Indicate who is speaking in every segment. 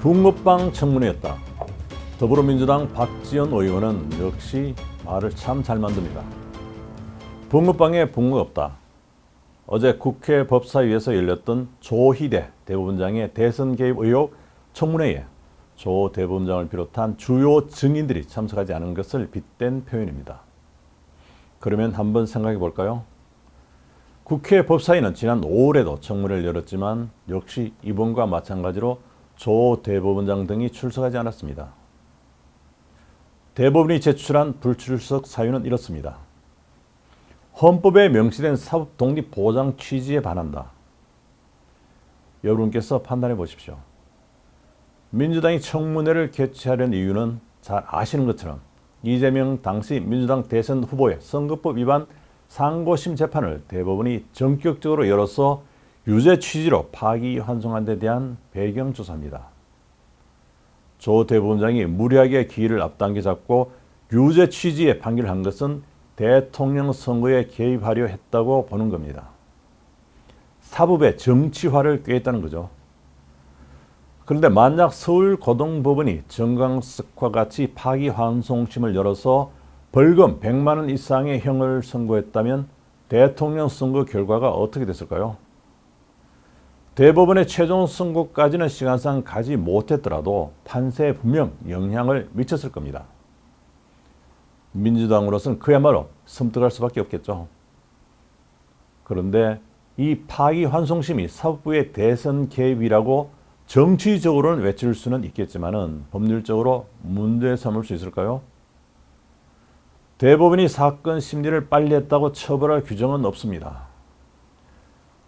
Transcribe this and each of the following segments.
Speaker 1: 붕어빵 청문회였다. 더불어민주당 박지원 의원은 역시 말을 참 잘 만듭니다. 붕어빵에 붕어가 없다. 어제 국회 법사위에서 열렸던 조희대 대법원장의 대선 개입 의혹 청문회에 조 대법원장을 비롯한 주요 증인들이 참석하지 않은 것을 빗댄 표현입니다. 그러면 한번 생각해 볼까요? 국회 법사위는 지난 5월에도 청문회를 열었지만 역시 이번과 마찬가지로 조 대법원장 등이 출석하지 않았습니다. 대법원이 제출한 불출석 사유는 이렇습니다. 헌법에 명시된 사법 독립 보장 취지에 반한다. 여러분께서 판단해 보십시오. 민주당이 청문회를 개최하려는 이유는 잘 아시는 것처럼 이재명 당시 민주당 대선 후보의 선거법 위반 상고심 재판을 대법원이 전격적으로 열어서 유죄 취지로 파기환송한 데 대한 배경 조사입니다. 조 대법원장이 무리하게 기일을 앞당겨 잡고 유죄 취지의 판결을 한 것은 대통령 선거에 개입하려 했다고 보는 겁니다. 사법의 정치화를 꾀했다는 거죠. 그런데 만약 서울고등법원이 정강석과 같이 파기환송심을 열어서 벌금 100만 원 이상의 형을 선고했다면 대통령 선거 결과가 어떻게 됐을까요? 대법원의 최종 선고까지는 시간상 가지 못했더라도 판세에 분명 영향을 미쳤을 겁니다. 민주당으로서는 그야말로 섬뜩할 수밖에 없겠죠. 그런데 이 파기환송심이 사법부의 대선 개입이라고 정치적으로는 외칠 수는 있겠지만은 법률적으로 문제 삼을 수 있을까요? 대법원이 사건 심리를 빨리 했다고 처벌할 규정은 없습니다.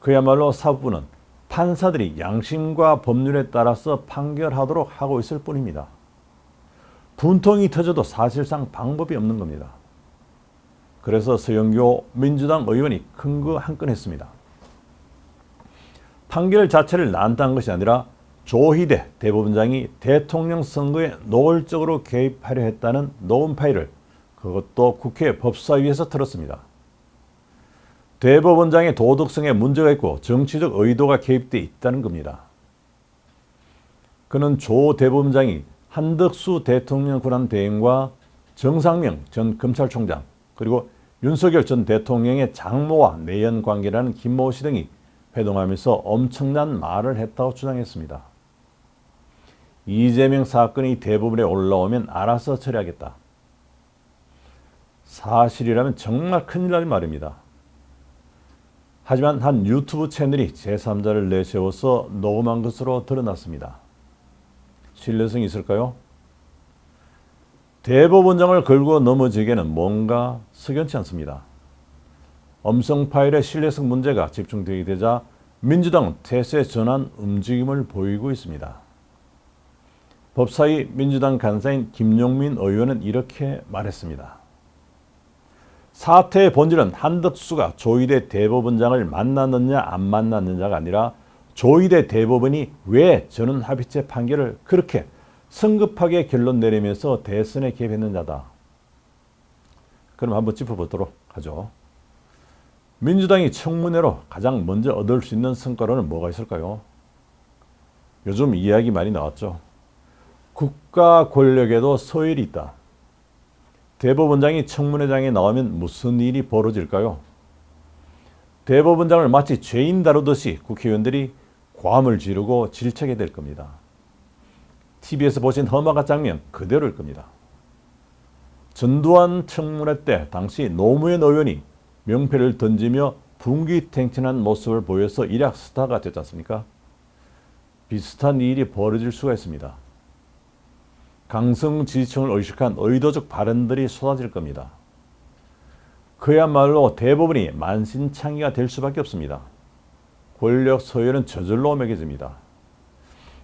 Speaker 1: 그야말로 사법부는 판사들이 양심과 법률에 따라서 판결하도록 하고 있을 뿐입니다. 분통이 터져도 사실상 방법이 없는 겁니다. 그래서 서영교 민주당 의원이 큰 거 한 건 했습니다. 판결 자체를 난다는 것이 아니라 조희대 대법원장이 대통령 선거에 노골적으로 개입하려 했다는 녹음 파일을 그것도 국회 법사위에서 들었습니다. 대법원장의 도덕성에 문제가 있고 정치적 의도가 개입돼 있다는 겁니다. 그는 조 대법원장이 한덕수 대통령 권한 대행과 정상명 전 검찰총장 그리고 윤석열 전 대통령의 장모와 내연 관계라는 김모 씨 등이 회동하면서 엄청난 말을 했다고 주장했습니다. 이재명 사건이 대법원에 올라오면 알아서 처리하겠다. 사실이라면 정말 큰일 날 말입니다. 하지만 한 유튜브 채널이 제3자를 내세워서 녹음한 것으로 드러났습니다. 신뢰성이 있을까요? 대법원장을 걸고 넘어지기에는 뭔가 석연치 않습니다. 음성 파일의 신뢰성 문제가 집중되게 되자 민주당은 태세 전환 움직임을 보이고 있습니다. 법사위 민주당 간사인 김용민 의원은 이렇게 말했습니다. 사태의 본질은 한덕수가 조희대 대법원장을 만났느냐 안 만났느냐가 아니라 조희대 대법원이 왜 저는 합의체 판결을 그렇게 성급하게 결론 내리면서 대선에 개입했느냐다. 그럼 한번 짚어보도록 하죠. 민주당이 청문회로 가장 먼저 얻을 수 있는 성과로는 뭐가 있을까요? 요즘 이야기 많이 나왔죠. 국가 권력에도 소일이 있다. 대법원장이 청문회장에 나오면 무슨 일이 벌어질까요? 대법원장을 마치 죄인 다루듯이 국회의원들이 괌을 지르고 질책해 될 겁니다. TV에서 보신 허마가 장면 그대로일 겁니다. 전두환 청문회 때 당시 노무현 의원이 명패를 던지며 분기탱천한 모습을 보여서 일약 스타가 됐지 않습니까? 비슷한 일이 벌어질 수가 있습니다. 강성 지지층을 의식한 의도적 발언들이 쏟아질 겁니다. 그야말로 대부분이 만신창이가 될 수밖에 없습니다. 권력 소유는 저절로 매겨집니다.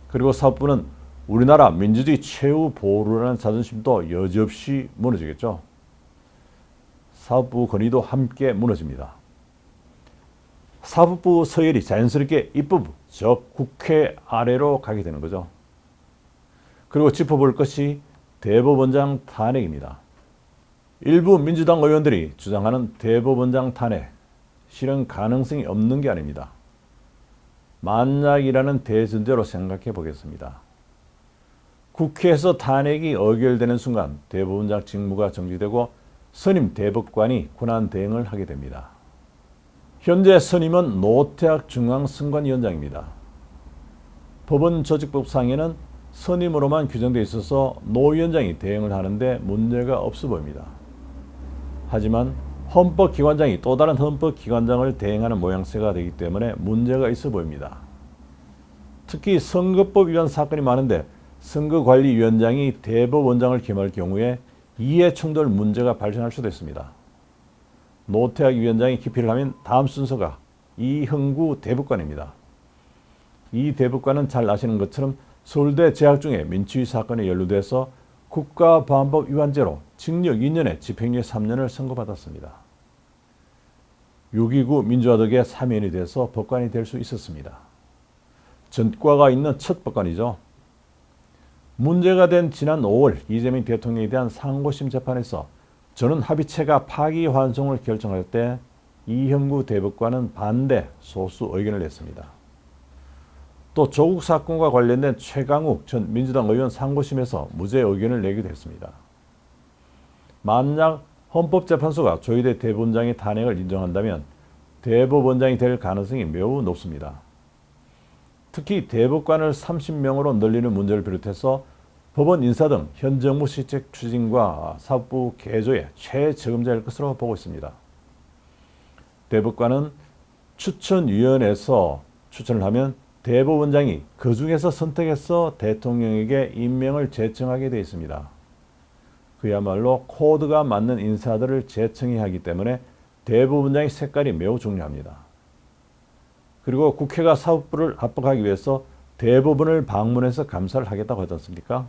Speaker 1: 그리고 사법부는 우리나라 민주주의 최후 보루라는 자존심도 여지없이 무너지겠죠. 사법부 권위도 함께 무너집니다. 사법부 서열이 자연스럽게 입법, 즉 국회 아래로 가게 되는 거죠. 그리고 짚어볼 것이 대법원장 탄핵입니다. 일부 민주당 의원들이 주장하는 대법원장 탄핵, 실현 가능성이 없는 게 아닙니다. 만약이라는 대전제로 생각해 보겠습니다. 국회에서 탄핵이 의결되는 순간 대법원장 직무가 정지되고 선임 대법관이 권한 대행을 하게 됩니다. 현재 선임은 노태학 중앙선관위원장입니다. 법원 조직법상에는 선임으로만 규정되어 있어서 노 위원장이 대행을 하는데 문제가 없어 보입니다. 하지만 헌법기관장이 또 다른 헌법기관장을 대행하는 모양새가 되기 때문에 문제가 있어 보입니다. 특히 선거법 위반 사건이 많은데 선거관리위원장이 대법원장을 겸할 경우에 이해 충돌 문제가 발생할 수도 있습니다. 노태학 위원장이 기피를 하면 다음 순서가 이흥구 대법관입니다. 이 대법관은 잘 아시는 것처럼 서울대 재학 중에 민추위 사건에 연루돼서 국가보안법 위반죄로 징역 2년에 집행유예 3년을 선고받았습니다. 6.29 민주화 덕에 사면이 돼서 법관이 될 수 있었습니다. 전과가 있는 첫 법관이죠. 문제가 된 지난 5월 이재명 대통령에 대한 상고심 재판에서 저는 합의체가 파기환송을 결정할 때 이형구 대법관은 반대 소수 의견을 냈습니다. 또 조국 사건과 관련된 최강욱 전 민주당 의원 상고심에서 무죄 의견을 내기도 했습니다. 만약 헌법재판소가 조희대 대법원장의 탄핵을 인정한다면 대법원장이 될 가능성이 매우 높습니다. 특히 대법관을 30명으로 늘리는 문제를 비롯해서 법원 인사 등 현 정부 시책 추진과 사법부 개조의 최저금자일 것으로 보고 있습니다. 대법관은 추천위원회에서 추천을 하면 대법원장이 그 중에서 선택해서 대통령에게 임명을 제청하게 되어 있습니다. 그야말로 코드가 맞는 인사들을 제청해야 하기 때문에 대법원장의 색깔이 매우 중요합니다. 그리고 국회가 사법부를 압박하기 위해서 대법원을 방문해서 감사를 하겠다고 하지 않습니까?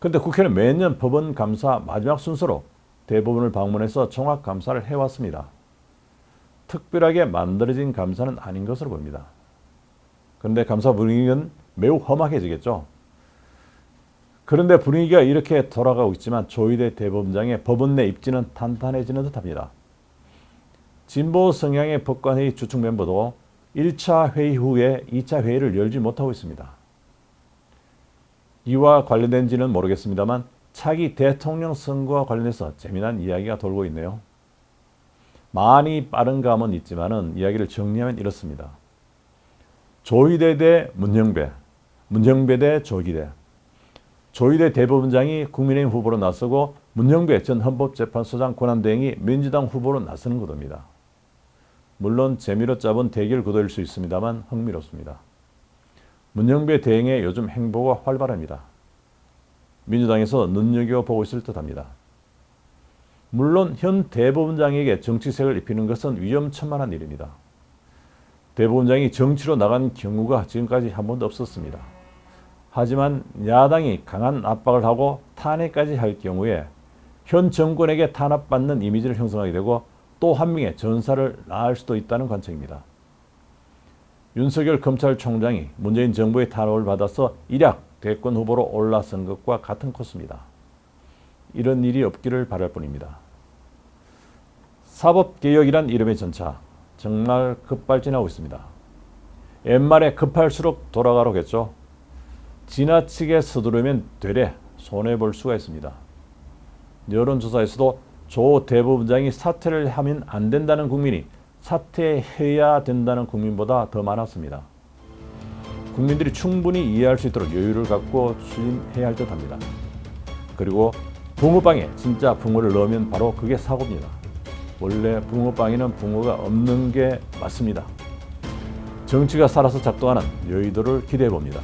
Speaker 1: 그런데 국회는 매년 법원 감사 마지막 순서로 대법원을 방문해서 종합 감사를 해왔습니다. 특별하게 만들어진 감사는 아닌 것으로 보입니다. 그런데 감사 분위기는 매우 험악해지겠죠. 그런데 분위기가 이렇게 돌아가고 있지만 조희대 대법원장의 법원 내 입지는 탄탄해지는 듯합니다. 진보 성향의 법관회의 주축 멤버도 1차 회의 후에 2차 회의를 열지 못하고 있습니다. 이와 관련된지는 모르겠습니다만 차기 대통령 선거와 관련해서 재미난 이야기가 돌고 있네요. 많이 빠른 감은 있지만은 이야기를 정리하면 이렇습니다. 조희대 대 문영배, 문영배 대 조기대. 조희대 대법원장이 국민의힘 후보로 나서고 문영배 전 헌법재판소장 권한대행이 민주당 후보로 나서는 구도입니다. 물론 재미로 잡은 대결 구도일 수 있습니다만 흥미롭습니다. 문영배 대행의 요즘 행보가 활발합니다. 민주당에서 눈여겨보고 있을 듯합니다. 물론 현 대법원장에게 정치색을 입히는 것은 위험천만한 일입니다. 대법원장이 정치로 나간 경우가 지금까지 한 번도 없었습니다. 하지만 야당이 강한 압박을 하고 탄핵까지 할 경우에 현 정권에게 탄압받는 이미지를 형성하게 되고 또 한 명의 전사를 낳을 수도 있다는 관측입니다. 윤석열 검찰총장이 문재인 정부의 탄압을 받아서 일약 대권 후보로 올라선 것과 같은 코스입니다. 이런 일이 없기를 바랄 뿐입니다. 사법개혁이란 이름의 전차 정말 급발진하고 있습니다. 옛말에 급할수록 돌아가로겠죠. 지나치게 서두르면 되레 손해볼 수가 있습니다. 여론조사에서도 조 대법원장이 사퇴를 하면 안 된다는 국민이 사퇴해야 된다는 국민보다 더 많았습니다. 국민들이 충분히 이해할 수 있도록 여유를 갖고 추진해야 할 듯합니다. 그리고 붕어빵에 진짜 붕어를 넣으면 바로 그게 사고입니다. 원래 붕어빵에는 붕어가 없는 게 맞습니다. 정치가 살아서 작동하는 여의도를 기대해 봅니다.